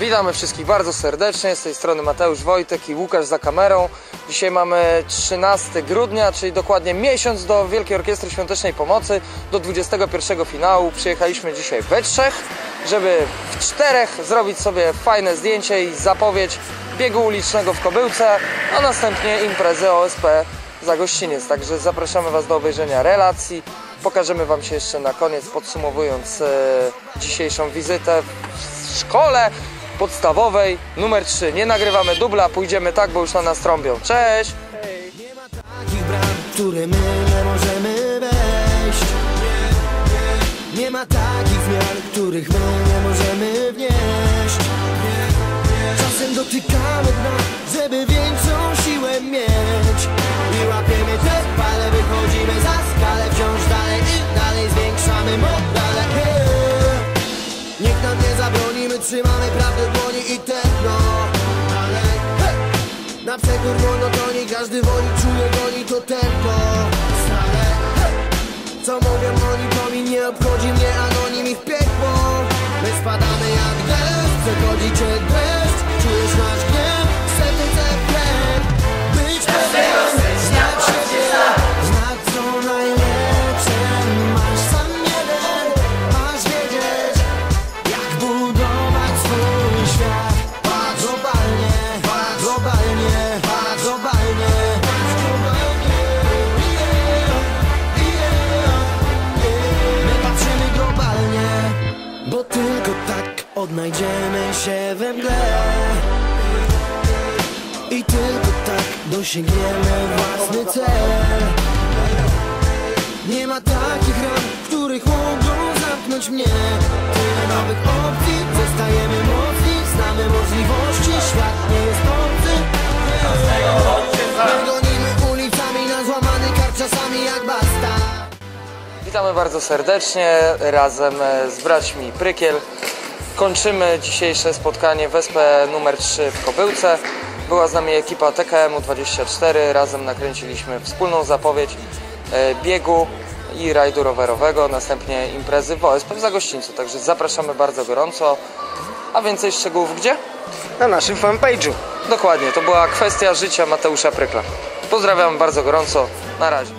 Witamy wszystkich bardzo serdecznie. Z tej strony Mateusz Wojtek i Łukasz za kamerą. Dzisiaj mamy 13 grudnia, czyli dokładnie miesiąc do Wielkiej Orkiestry Świątecznej Pomocy, do 21 finału. Przyjechaliśmy dzisiaj we trzech, żeby w czterech zrobić sobie fajne zdjęcie i zapowiedź biegu ulicznego w Kobyłce, a następnie imprezy OSP za gościniec. Także zapraszamy Was do obejrzenia relacji. Pokażemy Wam się jeszcze na koniec, podsumowując e, dzisiejszą wizytę w szkole podstawowej numer 3. Nie nagrywamy dubla, pójdziemy tak, bo już na nas trąbią. Cześć! takich bram, które my nie możemy wejść. Nie ma takich zmian, których my nie możemy wnieść. Czasem dotykamy dna, żeby większą trzymamy prawdę dłoni i techno. Dalej, hej! Na przekór monotonii każdy woli, czuje goni to tempo Stale, hej! Co mówią oni, to mi nie obchodzi mnie anonim ich piekło My spadamy jak deszcz, przechodzi cię deszcz Czujesz nasz Bo tylko tak odnajdziemy się we mgle. I tylko tak dosięgniemy własny cel. Nie ma takich ram, w których mogą zamknąć mnie. Tyle nowych opcji, Witamy bardzo serdecznie razem e, z braćmi Prykiel. Kończymy dzisiejsze spotkanie w SP numer 3 w Kobyłce. Była z nami ekipa TKM-u 24. Razem nakręciliśmy wspólną zapowiedź e, biegu i rajdu rowerowego, następnie imprezy w OSP w Zagościńcu. Także zapraszamy bardzo gorąco. A więcej szczegółów gdzie? na naszym fanpage'u. Dokładnie, to była kwestia życia Mateusza Prykla. Pozdrawiam bardzo gorąco. Na razie.